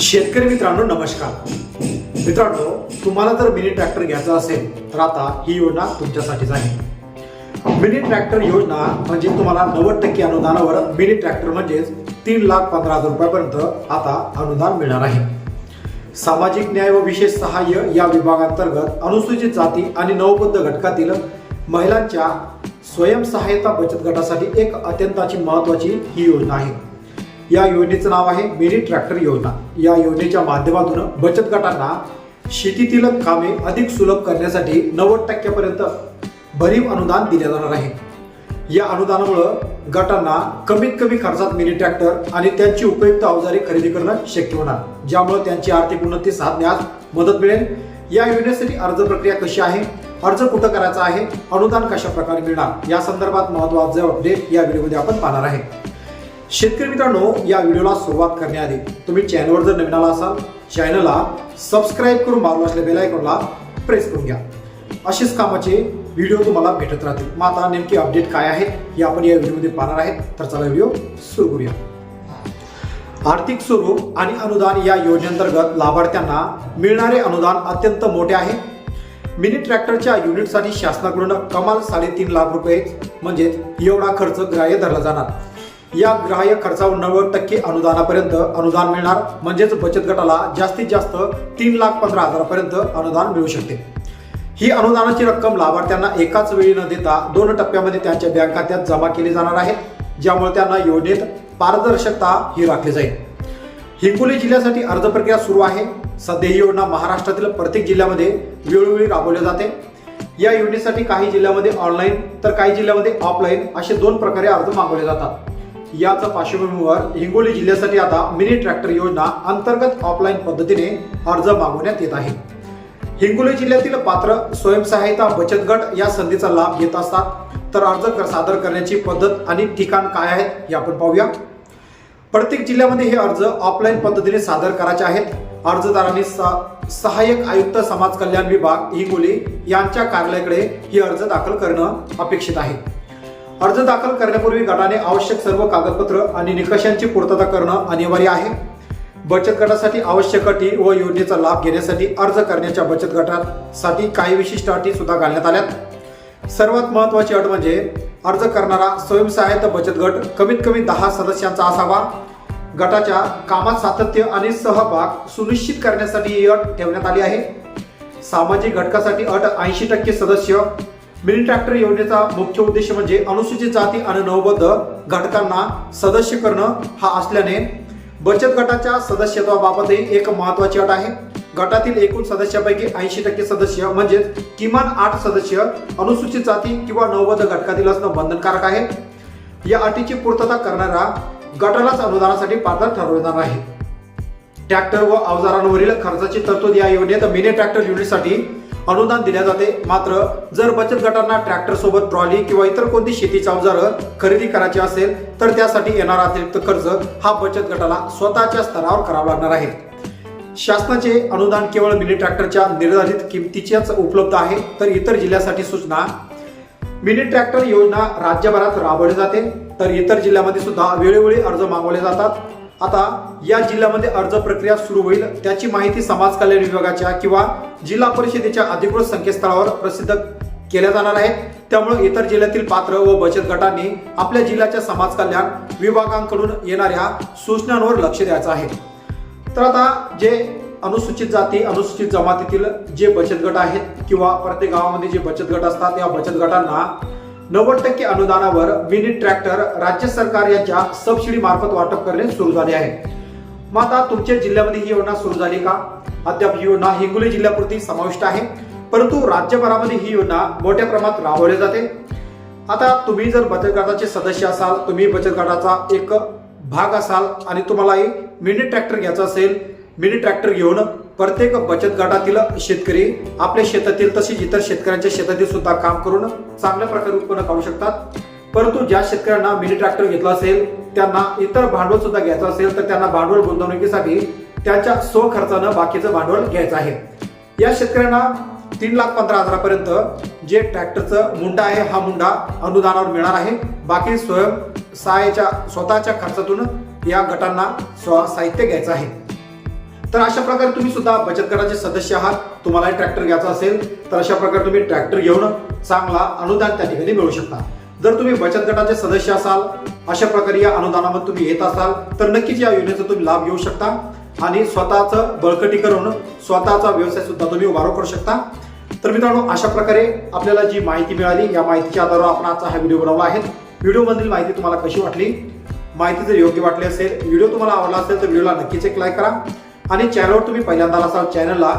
शेतकरी मित्रांनो नमस्कार. मित्रांनो तुम्हाला जर मिनी ट्रॅक्टर घ्यायचा असेल तर आता ही योजना तुमच्यासाठीच आहे. मिनी ट्रॅक्टर योजना म्हणजे तुम्हाला नव्वद टक्के अनुदानावर मिनी ट्रॅक्टर म्हणजेच तीन लाख पंधरा हजार रुपयापर्यंत आता अनुदान मिळणार आहे. सामाजिक न्याय व विशेष सहाय्य या विभागांतर्गत अनुसूचित जाती आणि नवबद्ध घटकातील महिलांच्या स्वयंसहायता बचत गटासाठी एक अत्यंताची महत्वाची ही योजना आहे. या योजनेचं नाव आहे मिनी ट्रॅक्टर योजना. या योजनेच्या माध्यमातून बचत गटांना शेतीतील कामे अधिक सुलभ करण्यासाठी नव्वद टक्क्यापर्यंत भरीव अनुदान दिले जाणार आहे. या अनुदानामुळं गटांना कमीत कमी खर्चात मिनी ट्रॅक्टर आणि त्यांची उपयुक्त अवजारे खरेदी करणं शक्य होणार. ज्यामुळे त्यांची आर्थिक उन्नती साधण्यास मदत मिळेल. या योजनेसाठी अर्ज प्रक्रिया कशी आहे? अर्ज कुठं करायचा आहे? अनुदान कशा प्रकारे मिळणार? या संदर्भात महत्त्वाचे अपडेट या व्हिडिओमध्ये आपण पाहणार आहे. शेतकरी मित्रांनो या व्हिडिओला सुरुवात करण्याआधी तुम्ही चॅनलवर जर नवीन आला असाल चॅनलला सबस्क्राईब करून बाजूला असलेल्या बेल आयकॉनला प्रेस करून घ्या. असेच कामाचे व्हिडिओ तुम्हाला भेटत राहतील. मग आता नेमके अपडेट काय आहेत हे आपण या व्हिडिओमध्ये पाहणार आहेत. तर चला व्हिडिओ सुरू करूया. आर्थिक स्वरूप आणि अनुदान या योजनेअंतर्गत लाभार्थ्यांना मिळणारे अनुदान अत्यंत मोठे आहे. मिनी ट्रॅक्टरच्या युनिटसाठी शासनाकडून कमाल साडेतीन लाख रुपये म्हणजे एवढा खर्च ग्राह्य धरला जाणार. या ग्राह्य खर्चावर नव्वद टक्के अनुदानापर्यंत अनुदान मिळणार. म्हणजेच बचत गटाला जास्तीत जास्त तीन लाख पंधरा हजारापर्यंत अनुदान मिळू शकते. ही अनुदानाची रक्कम लाभार्थ्यांना एकाच वेळी न देता दोन टप्प्यामध्ये त्यांच्या बँक खात्यात जमा केली जाणार आहे. ज्यामुळे त्यांना योजनेत पारदर्शकता ही राखली जाईल. हिंगोली जिल्ह्यासाठी अर्ज प्रक्रिया सुरू आहे. सध्या ही योजना महाराष्ट्रातील प्रत्येक जिल्ह्यामध्ये वेळोवेळी राबवली जाते. या योजनेसाठी काही जिल्ह्यामध्ये ऑनलाईन तर काही जिल्ह्यामध्ये ऑफलाईन असे दोन प्रकारे अर्ज मागवले जातात. याच्या पार्श्वभूमीवर हिंगोली जिल्ह्यासाठी आता मिनी ट्रॅक्टर योजना अंतर्गत ऑफलाईन पद्धतीने अर्ज मागवण्यात येत आहे. हिंगोली जिल्ह्यातील पात्र स्वयंसहायता बचत गट या संधीचा लाभ घेत असतात. तर अर्ज कर- सादर करण्याची पद्धत आणि ठिकाण काय आहेत हे आपण पाहूया. प्रत्येक जिल्ह्यामध्ये हे अर्ज ऑफलाईन पद्धतीने सादर करायचे आहेत. अर्जदारांनी सहाय्यक आयुक्त समाज कल्याण विभाग हिंगोली यांच्या कार्यालयाकडे हे अर्ज दाखल करणं अपेक्षित आहे. अर्ज दाखल करण्यापूर्वी गटाने आवश्यक सर्व कागदपत्र आणि निकषांची पूर्तता करणं अनिवार्य आहे. बचत गटासाठी आवश्यक अटी व योजनेचा लाभ घेण्यासाठी अर्ज करण्याच्या बचत गटासाठी काही विशिष्ट अटी सुद्धा घालण्यात आल्यात. सर्वात महत्वाची अट म्हणजे अर्ज करणारा स्वयंसहाय्यता बचत गट कमीत कमी दहा सदस्यांचा असावा. गटाच्या कामात सातत्य आणि सहभाग सुनिश्चित करण्यासाठी ही अट ठेवण्यात आली आहे. सामाजिक घटकासाठी अट ऐंशी टक्के सदस्य मिनी ट्रॅक्टर योजनेचा मुख्य उद्देश म्हणजे अनुसूचित जाती आणि नवबद्ध घटकांना सदस्य करणं हा असल्याने बचत गटाच्या सदस्यत्वाबाबतही एक महत्वाची अट आहे. गटातील एकूण सदस्यापैकी ऐंशी टक्के सदस्य म्हणजेच किमान आठ सदस्य अनुसूचित जाती किंवा नवबद्ध घटकातील असणं बंधनकारक आहे. या अटीची पूर्तता करणारा गटालाच अनुदानासाठी पात्र ठरवणार आहे. ट्रॅक्टर व अवजारांवरील खर्चाची तरतूद या योजनेत मिनी ट्रॅक्टर युनिटसाठी अनुदान दिल्या जाते. मात्र जर बचत गटांना ट्रॅक्टर सोबत ट्रॉली किंवा इतर कोणती शेतीची अवजारं खरेदी करायची असेल तर त्यासाठी येणारा अतिरिक्त खर्च हा बचत गटाला स्वतःच्या स्तरावर करावा लागणार आहे. शासनाचे अनुदान केवळ मिनी ट्रॅक्टरच्या निर्धारित किमतीच्याच उपलब्ध आहे तर इतर जिल्ह्यासाठी सूचना. मिनी ट्रॅक्टर योजना राज्यभरात राबवली जाते तर इतर जिल्ह्यामध्ये सुद्धा वेळोवेळी अर्ज मागवले जातात. आता या जिल्ह्यामध्ये अर्ज प्रक्रिया सुरू होईल. त्याची माहिती समाज कल्याण विभागाच्या किंवा जिल्हा परिषदेच्या अधिकृत संकेतस्थळावर प्रसिद्ध केल्या जाणार आहे त्यामुळे इतर जिल्ह्यातील पात्र व बचत गटांनी आपल्या जिल्ह्याच्या समाज कल्याण विभागांकडून येणाऱ्या सूचनांवर लक्ष द्यायचं आहे. तर आता जे अनुसूचित जाती अनुसूचित जमातीतील जे बचत गट आहेत किंवा प्रत्येक गावामध्ये जे बचत गट असतात या बचत गटांना नव्वद टक्के अनुदानावर मिनी ट्रॅक्टर राज्य सरकार यांच्या सबसिडी मार्फत वाटप करणे सुरू झाले आहे. मग आता तुमच्या जिल्ह्यामध्ये ही योजना सुरू झाली का? अद्याप ही योजना हिंगोली जिल्ह्यापुरती समाविष्ट आहे. परंतु राज्यभरामध्ये ही योजना मोठ्या प्रमाणात राबवली जाते. आता तुम्ही जर बचत गटाचे सदस्य असाल तुम्ही बचत गटाचा एक भाग असाल आणि तुम्हालाही मिनी ट्रॅक्टर घ्यायचा असेल मिनी ट्रॅक्टर घेऊन प्रत्येक बचत गटातील शेतकरी आपल्या शेतातील तसेच इतर शेतकऱ्यांच्या शेतातील सुद्धा काम करून चांगल्या प्रकारे उत्पन्न काढू शकतात. परंतु ज्या शेतकऱ्यांना मिनी ट्रॅक्टर घेतला असेल त्यांना इतर भांडवल सुद्धा घ्यायचं असेल तर त्यांना भांडवल गुंतवणुकीसाठी त्यांच्या स्वखर्चानं बाकीचं भांडवल घ्यायचं आहे. या शेतकऱ्यांना तीन लाख पंधरा हजारापर्यंत जे ट्रॅक्टरचं मुंडा आहे हा मुंडा अनुदानावर मिळणार आहे. बाकी स्वयं सहाय्याच्या स्वतःच्या खर्चातून या गटांना स्व साहित्य घ्यायचं आहे. तर अशा प्रकारे तुम्ही सुद्धा बचत गटाचे सदस्य आहात. तुम्हाला ट्रॅक्टर घ्यायचा असेल तर अशा प्रकारे तुम्ही ट्रॅक्टर घेऊन चांगला अनुदान त्या ठिकाणी मिळू शकता. जर तुम्ही बचत गटाचे सदस्य असाल अशा प्रकारे या अनुदानामध्ये तुम्ही येत असाल तर नक्कीच या योजनेचा तुम्ही लाभ घेऊ शकता. आणि स्वतःचं बळकटी करून स्वतःचा व्यवसाय सुद्धा तुम्ही उभारू करू शकता. तर मित्रांनो अशा प्रकारे आपल्याला जी माहिती मिळाली या माहितीच्या आधारावर आपण आजचा हा व्हिडिओ बनवला आहे. व्हिडिओमधील माहिती तुम्हाला कशी वाटली? माहिती जर योग्य वाटली असेल व्हिडिओ तुम्हाला आवडला असेल तर व्हिडिओला नक्कीच एक लाईक करा. आणि चॅनलवर तुम्ही पहिल्यांदा असाल चॅनलला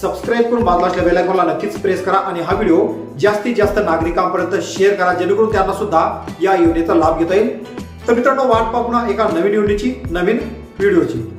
सबस्क्राईब करून बाजूला असल्या बेलायकॉनला नक्कीच प्रेस करा आणि हा व्हिडिओ जास्तीत जास्त नागरिकांपर्यंत शेअर करा जेणेकरून त्यांना सुद्धा या योजनेचा लाभ घेता येईल. तर मित्रांनो वाट पाहू एका नवीन योजनेची नवीन व्हिडिओची